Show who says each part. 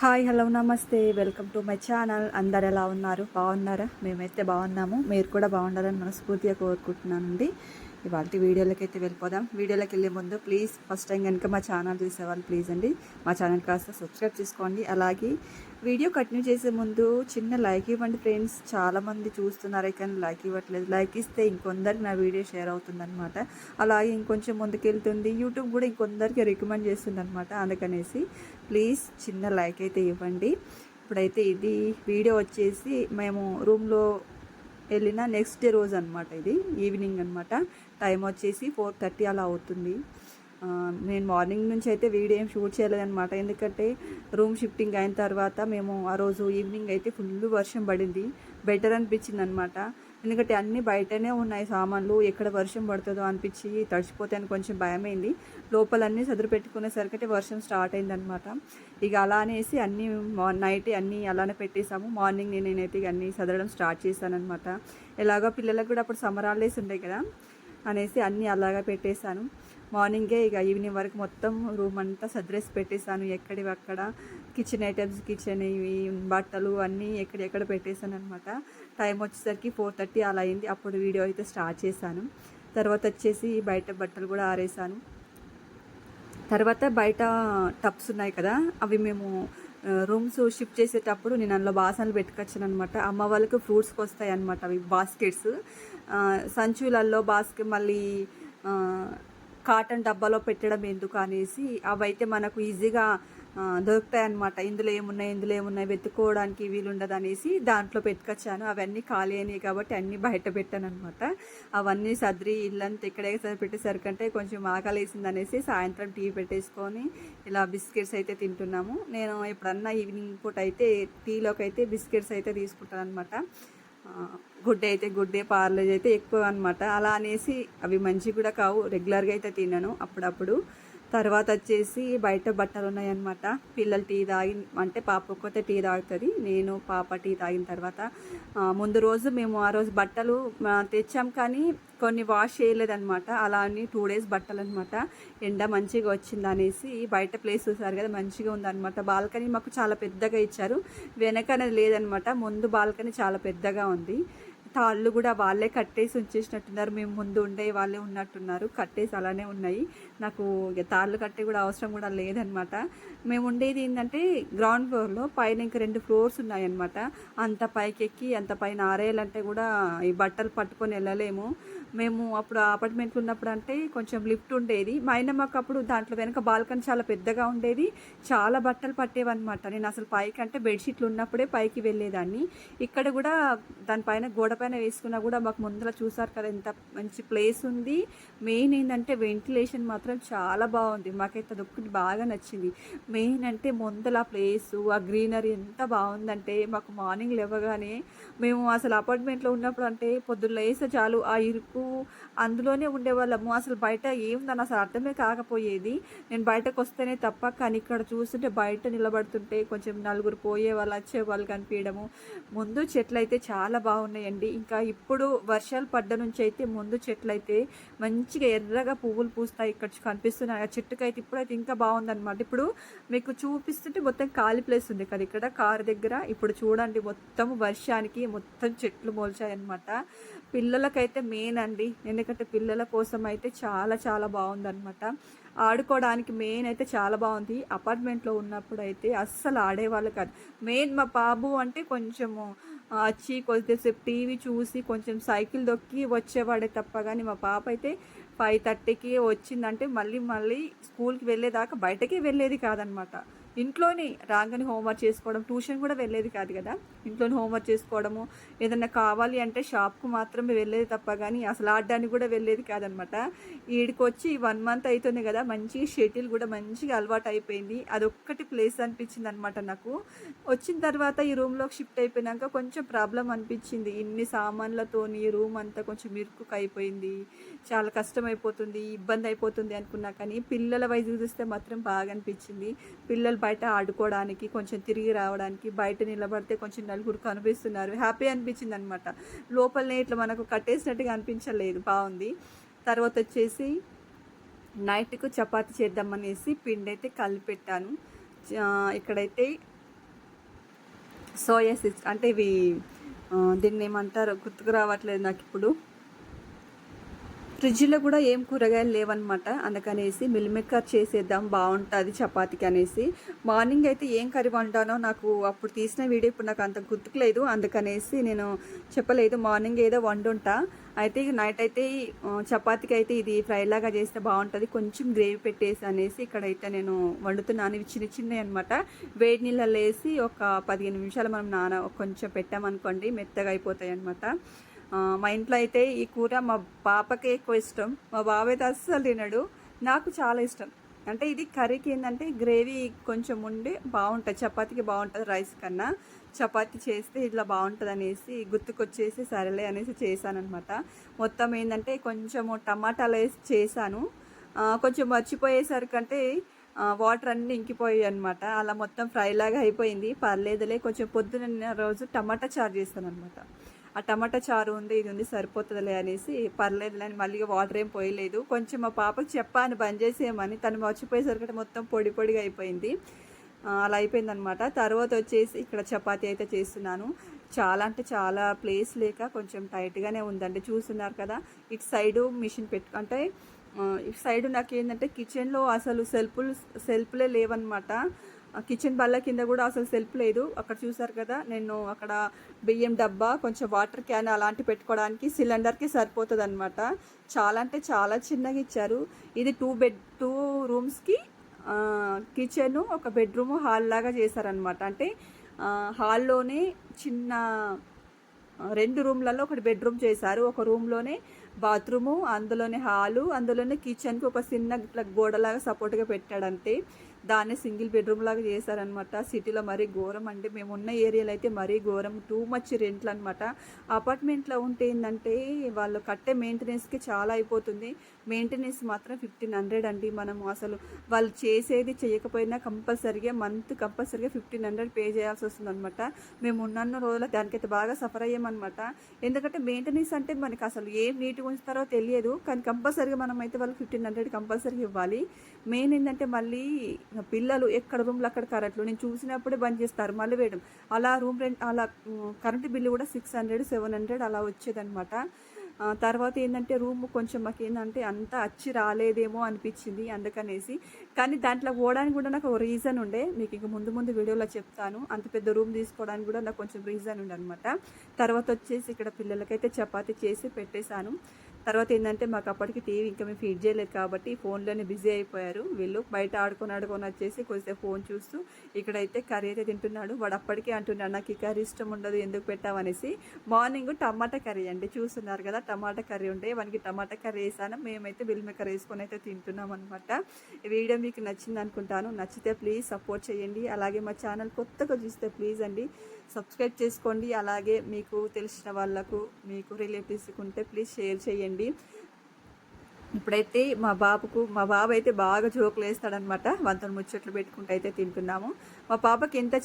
Speaker 1: Hi hello నమస్తే. Welcome to my channel. అందరు ఎలా ఉన్నారు? బాగున్నారా? మేమైతే బాగున్నాము. మీరు కూడా బాగుండాలని మనస్ఫూర్తిగా కోరుకుంటున్నానండి ఇవాళ వీడియోలోకి అయితే వెళ్ళిపోదాం. వీడియోలోకి వెళ్ళే ముందు ప్లీజ్ ఫస్ట్ టైం కనుక మా ఛానల్ చూసేవాళ్ళు ప్లీజ్ అండి. మా ఛానల్ కాస్త సబ్స్క్రైబ్ చేసుకోండి. అలాగే వీడియో కంటిన్యూ చేసే ముందు చిన్న లైక్ ఇవ్వండి ఫ్రెండ్స్ చాలామంది చూస్తున్నారు కానీ లైక్ ఇవ్వట్లేదు. లైక్ ఇస్తే ఇంకొందరికి నా వీడియో షేర్ అవుతుందన్నమాట. అలాగే ఇంకొంచెం ముందుకెళ్తుంది. యూట్యూబ్ కూడా ఇంకొందరికి రికమెండ్ చేస్తుంది అనమాట అందుకనేసి ప్లీజ్ చిన్న లైక్ అయితే ఇవ్వండి. ఇప్పుడైతే ఇది వీడియో వచ్చేసి మేము రూమ్లో వెళ్ళిన నెక్స్ట్ డే రోజు అనమాట ఇది ఈవినింగ్ అనమాట టైం వచ్చేసి ఫోర్ థర్టీ అలా అవుతుంది. నేను మార్నింగ్ నుంచి అయితే వీడియో ఏం షూట్ చేయలేదన్నమాట ఎందుకంటే రూమ్ షిఫ్టింగ్ అయిన తర్వాత మేము ఆ రోజు ఈవినింగ్ అయితే ఫుల్ వర్షం పడింది. బెటర్ అనిపించింది అనమాట ఎందుకంటే అన్నీ బయటనే ఉన్నాయి సామాన్లు. ఎక్కడ వర్షం పడుతుందో అనిపించి తడిచిపోతే అని కొంచెం భయమైంది. లోపల అన్నీ సదురు పెట్టుకునేసరికి వర్షం స్టార్ట్ అయిందనమాట ఇక అలా అనేసి అన్నీ నైట్ అన్నీ అలానే పెట్టేసాము మార్నింగ్ నేనైతే ఇక అన్నీ సదరడం స్టార్ట్ చేశానమాట ఎలాగో పిల్లలకు కూడా అప్పుడు సమ్మర్ హాలిడేస్ ఉండే కదా. అనేసి అన్నీ అలాగా పెట్టేశాను. మార్నింగే ఇక ఈవినింగ్ వరకు మొత్తం రూమ్ అంతా సద్రేసి పెట్టేశాను. ఎక్కడివక్కడ కిచెన్ ఐటమ్స్ కిచెన్ ఇవి బట్టలు అన్నీ ఎక్కడెక్కడ పెట్టేశాను అనమాట టైం వచ్చేసరికి ఫోర్ థర్టీ అలా అయింది. అప్పుడు వీడియో అయితే స్టార్ట్ చేశాను. తర్వాత వచ్చేసి బయట బట్టలు కూడా ఆరేసాను తర్వాత బయట టబ్స్ ఉన్నాయి కదా అవి మేము రూమ్స్ షిఫ్ట్ చేసేటప్పుడు నేను అందులో బాసనలు పెట్టుకొచ్చాను అనమాట అమ్మ వాళ్ళకి ఫ్రూట్స్కి వస్తాయి అనమాట అవి బాస్కెట్స్. సంచులల్లో బాస్కెట్ మళ్ళీ కాటన్ డబ్బాలో పెట్టడం ఎందుకు అనేసి అవైతే మనకు ఈజీగా దొరుకుతాయి అనమాట ఇందులో ఏమున్నాయి ఇందులో ఏమున్నాయి వెతుక్కోవడానికి వీలుండదు అనేసి దాంట్లో పెట్టుకొచ్చాను అవన్నీ ఖాళీ అయినాయి కాబట్టి అన్నీ బయట పెట్టాను అనమాట అవన్నీ సద్రి ఇల్లంతా ఇక్కడే సరి పెట్టేసరికంటే కొంచెం ఆకలేసింది అనేసి సాయంత్రం టీ పెట్టేసుకొని ఇలా బిస్కెట్స్ అయితే తింటున్నాము. నేను ఎప్పుడన్నా ఈవినింగ్ పూట అయితే టీలోకి అయితే బిస్కెట్స్ అయితే తీసుకుంటాను అనమాట గుడ్ అయితే గుడ్డే పార్లేజ్ అయితే ఎక్కువ అనమాట అలా అనేసి అవి మంచి కూడా కావు. రెగ్యులర్గా అయితే తిన్నాను అప్పుడప్పుడు. తర్వాత వచ్చేసి బయట బట్టలు ఉన్నాయన్నమాట. పిల్లలు టీ తాగి అంటే పాప ఒక్కతే టీ తాగుతుంది. నేను పాప టీ తాగిన తర్వాత ముందు రోజు మేము ఆ రోజు బట్టలు తెచ్చాం కానీ కొన్ని వాష్ చేయలేదన్నమాట. అలా అని టూ డేస్ బట్టలు అనమాట ఎండ మంచిగా వచ్చింది అనేసి బయట ప్లేస్ చూసారు కదా మంచిగా ఉందన్నమాట. బాల్కనీ మాకు చాలా పెద్దగా ఇచ్చారు. వెనక అనేది లేదనమాట ముందు బాల్కనీ చాలా పెద్దగా ఉంది. తాళ్ళు కూడా వాళ్ళే కట్టేసి ఉంచేసినట్టున్నారు. మేము ముందు ఉండే వాళ్ళే ఉన్నట్టున్నారు. కట్టేసి అలానే ఉన్నాయి. నాకు ఇక తాళ్ళు కట్టే కూడా అవసరం కూడా లేదనమాట మేము ఉండేది ఏంటంటే గ్రౌండ్ ఫ్లోర్లో పైన ఇంకా రెండు ఫ్లోర్స్ ఉన్నాయన్నమాట. అంత పైకెక్కి అంత పైన ఆరేయాలంటే కూడా ఈ బట్టలు పట్టుకొని వెళ్ళలేము. మేము అప్పుడు అపార్ట్మెంట్లో ఉన్నప్పుడు అంటే కొంచెం లిఫ్ట్ ఉండేది. మా ఆయన మాకు అప్పుడు దాంట్లో వెనక బాల్కనీ చాలా పెద్దగా ఉండేది. చాలా బట్టలు పట్టేవన్నమాట. నేను అసలు పైకి అంటే బెడ్షీట్లు ఉన్నప్పుడే పైకి వెళ్ళేదాన్ని. ఇక్కడ కూడా దానిపైన గోడ పైన వేసుకున్నా కూడా మాకు ముందర చూసారు కదా ఎంత మంచి ప్లేస్ ఉంది. మెయిన్ ఏంటంటే వెంటిలేషన్ మాత్రం చాలా బాగుంది. మాకైతే అదొక్కటి బాగా నచ్చింది. మెయిన్ అంటే ముందల ప్లేసు ఆ గ్రీనరీ ఎంత బాగుందంటే మాకు మార్నింగ్ లేవగానే మేము అసలు అపార్ట్మెంట్లో ఉన్నప్పుడు అంటే పొద్దున్న వేస్తే చాలు ఆ ఇరుకు అందులోనే ఉండేవాళ్ళము. అసలు బయట ఏముందని అసలు అర్థమే కాకపోయేది. నేను బయటకు వస్తేనే తప్ప కానీ ఇక్కడ చూస్తుంటే బయట నిలబడుతుంటే కొంచెం నలుగురు పోయే వాళ్ళు వచ్చే వాళ్ళు కనిపించడము. ముందు చెట్లు అయితే చాలా బాగున్నాయండి. ఇంకా ఇప్పుడు వర్షాలు పడ్డ నుంచి అయితే ముందు చెట్లు అయితే మంచిగా ఎర్రగా పువ్వులు పూస్తాయి ఇక్కడ కనిపిస్తున్నాయి. ఆ చెట్టుకైతే అయితే ఇప్పుడైతే ఇంకా బాగుందన్నమాట. ఇప్పుడు మీకు చూపిస్తుంటే మొత్తం ఖాళీ ప్లేస్ ఉంది కదా ఇక్కడ కారు దగ్గర. ఇప్పుడు చూడండి మొత్తం వర్షానికి మొత్తం చెట్లు మోల్చాయన్నమాట. అనమాట పిల్లలకైతే మెయిన్ అండి. ఎందుకంటే పిల్లల కోసం అయితే చాలా చాలా బాగుందన్నమాట. ఆడుకోవడానికి మెయిన్ అయితే చాలా బాగుంది. అపార్ట్మెంట్లో ఉన్నప్పుడు అయితే అస్సలు ఆడేవాళ్ళు కాదు. మెయిన్ మా బాబు అంటే కొంచెము వచ్చి కొద్దిసేపు టీవీ చూసి కొంచెం సైకిల్ దొక్కి వచ్చేవాడే తప్ప కానీ మా పాప అయితే ఫైవ్ థర్టీకి వచ్చిందంటే మళ్ళీ మళ్ళీ స్కూల్కి వెళ్ళేదాకా బయటకే వెళ్ళేది కాదనమాట ఇంట్లోనే రాగానే హోంవర్క్ చేసుకోవడం ట్యూషన్ కూడా వెళ్ళేది కాదు కదా. ఇంట్లోనే హోంవర్క్ చేసుకోవడము ఏదన్నా కావాలి అంటే షాప్కు మాత్రమే వెళ్ళేది తప్ప కానీ అసలు ఆడడానికి కూడా వెళ్ళేది కాదనమాట. ఈడికి వచ్చి వన్ మంత్ అవుతుంది కదా మంచి షటిల్ కూడా మంచిగా అలవాటు అయిపోయింది. అదొక్కటి ప్లేస్ అనిపించింది అనమాట నాకు. వచ్చిన తర్వాత ఈ రూమ్లోకి షిఫ్ట్ అయిపోయినాక కొంచెం ప్రాబ్లం అనిపించింది. ఇన్ని సామాన్లతోని రూమ్ అంతా కొంచెం ఇరుకుకు అయిపోయింది. చాలా కష్టం అయిపోతుంది ఇబ్బంది అయిపోతుంది అనుకున్నా కానీ పిల్లల వయసు చూస్తే మాత్రం బాగా అనిపించింది. పిల్లలు బయట ఆడుకోవడానికి కొంచెం తిరిగి రావడానికి బయట నిలబడితే కొంచెం నలుగురు కనిపిస్తున్నారు. హ్యాపీ అనిపించింది అనమాట లోపలనే ఇట్లా మనకు కట్టేసినట్టుగా అనిపించలేదు. బాగుంది. తర్వాత వచ్చేసి నైట్కు చపాతి చేద్దామనేసి పిండి అయితే కలిపెట్టాను ఇక్కడైతే సోయా సిస్ అంటే ఇవి దీన్ని ఏమంటారు గుర్తుకు రావట్లేదు నాకు ఇప్పుడు ఫ్రిడ్జ్లో కూడా ఏం కూరగాయలు లేవన్నమాట. అందుకనేసి మిల్మేకర్ చేసేద్దాం బాగుంటుంది చపాతీకి అనేసి. మార్నింగ్ అయితే ఏం కర్రీ వండానో నాకు అప్పుడు తీసిన వీడియో ఇప్పుడు నాకు అంత గుర్తుకులేదు. అందుకనేసి నేను చెప్పలేదు. మార్నింగ్ ఏదో వండుంటా. అయితే నైట్ అయితే చపాతీకి అయితే ఇది ఫ్రై లాగా చేస్తే బాగుంటుంది కొంచెం గ్రేవీ పెట్టేసి అనేసి ఇక్కడైతే నేను వండుతున్నాను. ఇవి చిన్న చిన్నవి అనమాట వేడి నీళ్ళలో వేసి ఒక పదిహేను నిమిషాలు మనం నాన కొంచెం పెట్టామనుకోండి మెత్తగా అయిపోతాయి అనమాట మా ఇంట్లో అయితే ఈ కూర మా పాపకే ఎక్కువ ఇష్టం. మా బాబు అయితే అస్సలు తినడు. నాకు చాలా ఇష్టం. అంటే ఇది కర్రీకి ఏంటంటే గ్రేవీ కొంచెం ఉండి బాగుంటుంది. చపాతీకి బాగుంటుంది రైస్ కన్నా. చపాతీ చేస్తే ఇట్లా బాగుంటుంది అనేసి గుర్తుకొచ్చేసి సరేలే అనేసి చేశానమాట మొత్తం ఏంటంటే కొంచెము టమాటాలు వేసి చేశాను. కొంచెం మర్చిపోయేసరికంటే వాటర్ అన్నీ ఇంకిపోయాయి అనమాట అలా మొత్తం ఫ్రైలాగా అయిపోయింది. పర్లేదులే కొంచెం పొద్దున రోజు టమాటా చారు చేస్తాను అనమాట ఆ టమాటా చారు ఉంది ఇది ఉంది సరిపోతుందిలే అనేసి పర్లేదులే అని మళ్ళీ వాటర్ ఏం పోయలేదు. కొంచెం మా పాపకి చెప్పాను బంద్ చేసేయమని. తను మర్చిపోయేసరికి మొత్తం పొడి పొడిగా అయిపోయింది. అలా అయిపోయింది అనమాట తర్వాత వచ్చేసి ఇక్కడ చపాతీ అయితే చేస్తున్నాను. చాలా అంటే చాలా ప్లేస్ లేక కొంచెం టైట్గానే ఉందండి. చూస్తున్నారు కదా ఇటు సైడు మిషన్ పెట్టు అంటే ఇటు సైడు నాకు ఏంటంటే కిచెన్లో అసలు సెల్ఫ్లు సెల్ఫ్లే లేవన్నమాట. కిచెన్ బల్ల కింద కూడా అసలు సెల్ఫ్ లేదు. అక్కడ చూసారు కదా నేను అక్కడ బియ్యం డబ్బా కొంచెం వాటర్ క్యాన్ అలాంటి పెట్టుకోవడానికి సిలిండర్కి సరిపోతుంది అనమాట చాలా అంటే చాలా చిన్నగా ఇచ్చారు. ఇది టూ బెడ్ టూ రూమ్స్కి కిచెన్ ఒక బెడ్రూమ్ హాల్ లాగా చేశారనమాట అంటే హాల్లోనే చిన్న రెండు రూమ్లలో ఒకటి బెడ్రూమ్ చేశారు. ఒక రూమ్లోనే బాత్రూము అందులోనే హాలు అందులోనే కిచెన్కి ఒక చిన్న గోడలాగా సపోర్ట్గా పెట్టాడంతే. దాన్ని సింగిల్ బెడ్రూమ్ లాగా చేశారనమాట సిటీలో మరీ ఘోరం అంటే మేము ఉన్న ఏరియాలో అయితే మరీ ఘోరం టూ మచ్ రెంట్లు అనమాట అపార్ట్మెంట్లో ఉంటే ఏంటంటే వాళ్ళు కట్టే మెయింటెనెన్స్కి చాలా అయిపోతుంది. మెయింటెనెన్స్ మాత్రం ఫిఫ్టీన్ హండ్రెడ్ అండి మనం అసలు. వాళ్ళు చేసేది చేయకపోయినా కంపల్సరీగా మంత్ కంపల్సరీగా ఫిఫ్టీన్ హండ్రెడ్ పే చేయాల్సి వస్తుంది అనమాట మేము ఉన్నన్న రోజుల దానికైతే బాగా సఫర్ అయ్యామన్నమాట. ఎందుకంటే మెయింటెనెన్స్ అంటే మనకి అసలు ఏం నీట్గా ఉంచుతారో తెలియదు. కానీ కంపల్సరీగా మనం అయితే వాళ్ళకి ఫిఫ్టీన్ హండ్రెడ్ కంపల్సరీగా ఇవ్వాలి. మెయిన్ ఏంటంటే మళ్ళీ పిల్లలు ఎక్కడ రూమ్లో అక్కడ కరెంట్లు? నేను చూసినప్పుడే బంద్ చేస్తారు మళ్ళీ వేయడం. అలా రూమ్ రెంట్ అలా కరెంటు బిల్లు కూడా సిక్స్ హండ్రెడ్ సెవెన్ హండ్రెడ్ అలా వచ్చేదనమాట తర్వాత ఏంటంటే రూమ్ కొంచెం మాకు ఏంటంటే అంత అచ్చి రాలేదేమో అనిపించింది అందుకనేసి. కానీ దాంట్లో పోవడానికి కూడా నాకు ఒక రీజన్ ఉండే. మీకు ఇంక ముందు ముందు వీడియోలో చెప్తాను. అంత పెద్ద రూమ్ తీసుకోవడానికి కూడా నాకు కొంచెం రీజన్ ఉండే అనమాట తర్వాత వచ్చేసి ఇక్కడ పిల్లలకైతే చపాతి చేసి పెట్టేశాను. తర్వాత ఏంటంటే మాకు అప్పటికి టీవీ ఇంకా మేము ఫీడ్ చేయలేదు కాబట్టి ఫోన్లోనే బిజీ అయిపోయారు. వీళ్ళు బయట ఆడుకొని ఆడుకొని వచ్చేసి కొద్దిసేపు ఫోన్ చూస్తూ ఇక్కడైతే కర్రీ అయితే తింటున్నాడు. వాడు అప్పటికే అంటున్నాడు నాకు ఈ కర్రీ ఇష్టం ఉండదు ఎందుకు పెట్టామనేసి మార్నింగ్ టమాటా కర్రీ అండి. చూస్తున్నారు కదా టమాటా కర్రీ ఉంటే వానికి టమాటా కర్రీ వేసాను. మేమైతే బిల్ మేకర్ వేసుకొని అయితే తింటున్నాం అనమాట ఈ వీడియో మీకు నచ్చింది అనుకుంటాను. నచ్చితే ప్లీజ్ సపోర్ట్ చేయండి. అలాగే మా ఛానల్ కొత్తగా చూస్తే ప్లీజ్ అండి సబ్స్క్రైబ్ చేసుకోండి. అలాగే మీకు తెలిసిన వాళ్ళకు మీకు రిలేటివ్స్కి ఉంటే ప్లీజ్ షేర్ చేయండి. ఇప్పుడైతే మా బాబుకు మా బాబు అయితే బాగా జోకులు వేస్తాడనమాట వంతను ముచ్చట్లు పెట్టుకుంటూ అయితే తింటున్నాము. మా పాపకి ఎంత